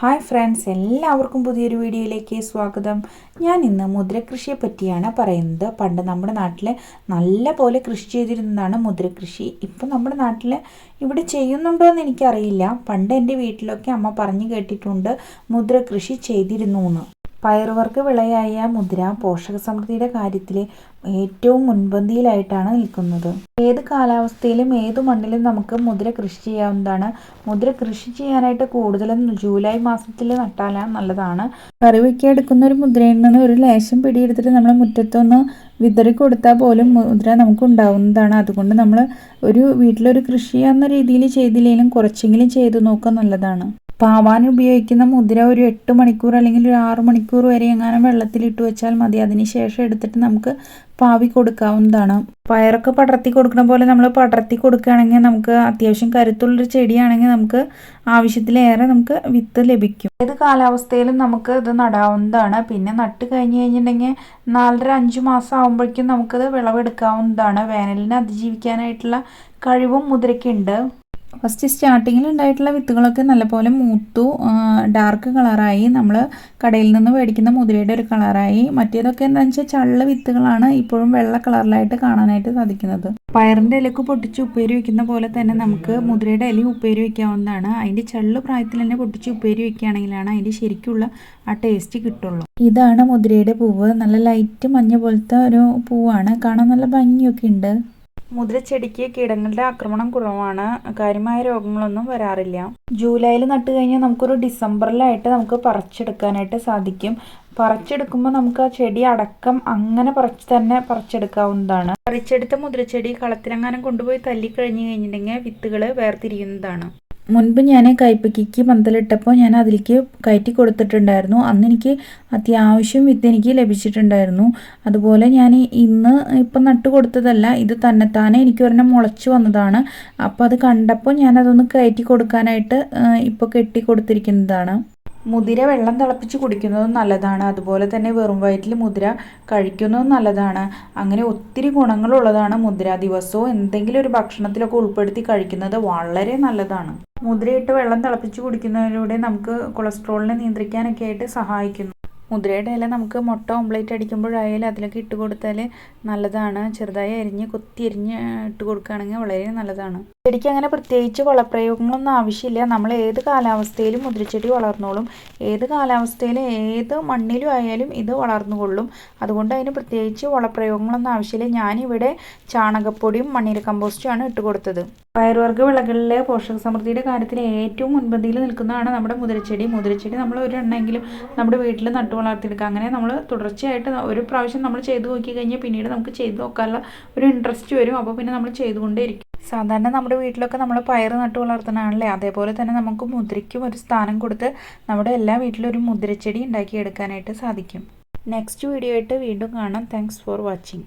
Hi friends എല്ലാവർക്കും പുതിയൊരു വീഡിയോയിലേക്ക് സ്വാഗതം. ഞാൻ ഇന്ന് മുദ്രകൃഷിയെ പറ്റിയാണ് പറയുന്നത്. പണ്ട് നമ്മുടെ നാട്ടിൽ നല്ല പോലെ കൃഷി ചെയ്തിരുന്നതാണ് മുദ്രകൃഷി. ഇപ്പം നമ്മുടെ നാട്ടിൽ ഇവിടെ ചെയ്യുന്നുണ്ടോ എന്ന് എനിക്കറിയില്ല. പണ്ട് എന്റെ വീട്ടിലൊക്കെ അമ്മ പറഞ്ഞു കേട്ടിട്ടുണ്ട് മുദ്രകൃഷി ചെയ്തിരുന്നു എന്ന്. പയറുവർഗ വിളയായ മുദ്ര പോഷക സമൃദ്ധിയുടെ കാര്യത്തിൽ ഏറ്റവും മുൻപന്തിയിലായിട്ടാണ് നിൽക്കുന്നത്. ഏത് കാലാവസ്ഥയിലും ഏത് മണ്ണിലും നമുക്ക് മുദ്ര കൃഷി ചെയ്യാവുന്നതാണ്. മുദ്ര കൃഷി ചെയ്യാനായിട്ട് കൂടുതലും ജൂലൈ മാസത്തിൽ നട്ടാലാണ് നല്ലതാണ്. കറിവയ്ക്ക് എടുക്കുന്ന ഒരു മുദ്രയിൽ നിന്ന് ഒരു ലേശം പിടിയെടുത്തിട്ട് നമ്മൾ മുറ്റത്തൊന്ന് വിതറി കൊടുത്താൽ പോലും മുദ്ര നമുക്ക് ഉണ്ടാവുന്നതാണ്. അതുകൊണ്ട് നമ്മൾ ഒരു വീട്ടിലൊരു കൃഷി എന്ന രീതിയിൽ ചെയ്തില്ലെങ്കിലും കുറച്ചെങ്കിലും ചെയ്തു നോക്കുക നല്ലതാണ്. പാവാൻ ഉപയോഗിക്കുന്ന മുദ്ര ഒരു എട്ട് മണിക്കൂർ അല്ലെങ്കിൽ ഒരു ആറ് മണിക്കൂർ വരെ എങ്ങാനും വെള്ളത്തിലിട്ട് വെച്ചാൽ മതി. അതിന് ശേഷം എടുത്തിട്ട് നമുക്ക് പാവി കൊടുക്കാവുന്നതാണ്. പയറൊക്കെ പടർത്തി കൊടുക്കുന്ന പോലെ നമ്മൾ പടർത്തി കൊടുക്കുകയാണെങ്കിൽ നമുക്ക് അത്യാവശ്യം കരുത്തുള്ളൊരു ചെടിയാണെങ്കിൽ നമുക്ക് ആവശ്യത്തിലേറെ നമുക്ക് വിത്ത് ലഭിക്കും. ഏത് കാലാവസ്ഥയിലും നമുക്ക് ഇത് നടാവുന്നതാണ്. പിന്നെ നട്ട് കഴിഞ്ഞ് കഴിഞ്ഞിട്ടുണ്ടെങ്കിൽ നാലര അഞ്ച് മാസം ആകുമ്പോഴേക്കും നമുക്കത് വിളവെടുക്കാവുന്നതാണ്. വേനലിനെ അതിജീവിക്കാനായിട്ടുള്ള കഴിവും മുദ്രയ്ക്കുണ്ട്. ഫസ്റ്റ് സ്റ്റാർട്ടിങ്ങിൽ ഉണ്ടായിട്ടുള്ള വിത്തുകളൊക്കെ നല്ലപോലെ മൂത്തു ഡാർക്ക് കളറായി നമ്മൾ കടയിൽ നിന്ന് മേടിക്കുന്ന മുതിരയുടെ ഒരു കളറായി മറ്റേതൊക്കെ എന്താണെന്ന് വെച്ചാൽ ചള്ള വിത്തുകളാണ് ഇപ്പോഴും വെള്ള കളറിലായിട്ട് കാണാനായിട്ട് സാധിക്കുന്നത്. പയറിന്റെ ഇലക്ക് പൊട്ടിച്ച് ഉപ്പേരി വയ്ക്കുന്ന പോലെ തന്നെ നമുക്ക് മുതിരയുടെ ഇല ഉപ്പേരി വയ്ക്കാവുന്നതാണ് അതിന്റെ ചള്ളു പ്രായത്തിൽ തന്നെ പൊട്ടിച്ച് ഉപ്പേരി വയ്ക്കുകയാണെങ്കിലാണ് അതിന്റെ ശരിക്കുള്ള ആ ടേസ്റ്റ് കിട്ടുള്ളൂ. ഇതാണ് മുതിരയുടെ പൂവ്. നല്ല ലൈറ്റ് മഞ്ഞ പോലത്തെ ഒരു പൂവാണ്. കാണാൻ നല്ല ഭംഗിയൊക്കെ ഉണ്ട്. മുദ്രച്ചെടിക്ക് കീടങ്ങളുടെ ആക്രമണം കുറവാണ്. കാര്യമായ രോഗങ്ങളൊന്നും വരാറില്ല. ജൂലൈയിൽ നട്ട് കഴിഞ്ഞാൽ നമുക്കൊരു ഡിസംബറിലായിട്ട് നമുക്ക് പറിച്ചെടുക്കാനായിട്ട് സാധിക്കും. പറിച്ചെടുക്കുമ്പോൾ നമുക്ക് ആ ചെടി അടക്കം അങ്ങനെ പറിച്ച് തന്നെ പറിച്ചെടുക്കാവുന്നതാണ്. പറിച്ചെടുത്ത മുതിരച്ചെടി കളത്തിലെങ്ങാനും കൊണ്ടുപോയി തല്ലി കഴിഞ്ഞു കഴിഞ്ഞിട്ടുണ്ടെങ്കിൽ വിത്തുകൾ വേർതിരിയുന്നതാണ്. മുൻപ് ഞാൻ കൈപ്പക്കിക്ക് പന്തലിട്ടപ്പോൾ ഞാൻ അതിലേക്ക് കയറ്റി കൊടുത്തിട്ടുണ്ടായിരുന്നു. അന്ന് എനിക്ക് അത്യാവശ്യം വിത്ത് എനിക്ക് ലഭിച്ചിട്ടുണ്ടായിരുന്നു. അതുപോലെ ഞാൻ ഇന്ന് ഇപ്പം നട്ടു കൊടുത്തതല്ല ഇത് തന്നെത്താനെ എനിക്ക് ഒരെണ്ണം മുളച്ച് വന്നതാണ്. അപ്പോൾ അത് കണ്ടപ്പോൾ ഞാൻ അതൊന്ന് കയറ്റി കൊടുക്കാനായിട്ട് ഇപ്പോൾ കെട്ടി കൊടുത്തിരിക്കുന്നതാണ്. മുതിര വെള്ളം തിളപ്പിച്ച് കുടിക്കുന്നതും നല്ലതാണ്. അതുപോലെ തന്നെ വെറും വയറ്റിൽ മുതിര കഴിക്കുന്നതും നല്ലതാണ്. അങ്ങനെ ഒത്തിരി ഗുണങ്ങളുള്ളതാണ് മുതിര. ദിവസവും എന്തെങ്കിലും ഒരു ഭക്ഷണത്തിലൊക്കെ ഉൾപ്പെടുത്തി കഴിക്കുന്നത് വളരെ നല്ലതാണ്. മുതിരയിട്ട് വെള്ളം തിളപ്പിച്ച് കുടിക്കുന്നതിലൂടെ നമുക്ക് കൊളസ്ട്രോളിനെ നിയന്ത്രിക്കാനൊക്കെ ആയിട്ട് സഹായിക്കുന്നു. മുദ്രയുടെ ഇല നമുക്ക് മുട്ട ഓംപ്ലേറ്റ് അടിക്കുമ്പോഴായാലും അതിലൊക്കെ ഇട്ട് കൊടുത്താൽ നല്ലതാണ്. ചെറുതായി അരിഞ്ഞ് കൊത്തി അരിഞ്ഞ് ഇട്ട് കൊടുക്കുകയാണെങ്കിൽ വളരെ നല്ലതാണ്. ചെടിക്ക് അങ്ങനെ പ്രത്യേകിച്ച് വളപ്രയോഗങ്ങളൊന്നും ആവശ്യമില്ല. നമ്മൾ ഏത് കാലാവസ്ഥയിലും മുദ്രച്ചെടി വളർന്നോളും. ഏത് കാലാവസ്ഥയിലും ഏത് മണ്ണിലും ആയാലും ഇത് വളർന്നുകൊള്ളും. അതുകൊണ്ട് അതിന് പ്രത്യേകിച്ച് വളപ്രയോഗങ്ങളൊന്നും ആവശ്യമില്ല. ഞാനിവിടെ ചാണകപ്പൊടിയും മണ്ണിര കമ്പോസ്റ്റുമാണ് ഇട്ട് കൊടുത്തത്. പയറുവർഗ വിളകളിലെ പോഷക സമൃദ്ധിയുടെ കാര്യത്തിൽ ഏറ്റവും മുൻപന്തിയിൽ നിൽക്കുന്നതാണ് നമ്മുടെ മുതിരച്ചെടി മുതിരച്ചെടി നമ്മൾ ഒരു എണ്ണമെങ്കിലും നമ്മുടെ വീട്ടിൽ നട്ടു വളർത്തിയെടുക്കുക. അങ്ങനെ നമ്മൾ തുടർച്ചയായിട്ട് ഒരു പ്രാവശ്യം നമ്മൾ ചെയ്ത് നോക്കി കഴിഞ്ഞാൽ പിന്നീട് നമുക്ക് ചെയ്ത് നോക്കാനുള്ള ഒരു ഇൻട്രസ്റ്റ് വരും. അപ്പോൾ പിന്നെ നമ്മൾ ചെയ്തുകൊണ്ടേയിരിക്കും. സാധാരണ നമ്മുടെ വീട്ടിലൊക്കെ നമ്മൾ പയർ നട്ട് വളർത്തുന്നതാണല്ലേ? അതേപോലെ തന്നെ നമുക്ക് മുദ്രയ്ക്കും ഒരു സ്ഥാനം കൊടുത്ത് നമ്മുടെ എല്ലാ വീട്ടിലും ഒരു മുദ്രച്ചെടി ഉണ്ടാക്കിയെടുക്കാനായിട്ട് സാധിക്കും. നെക്സ്റ്റ് വീഡിയോ ആയിട്ട് വീണ്ടും കാണാം. Thanks for watching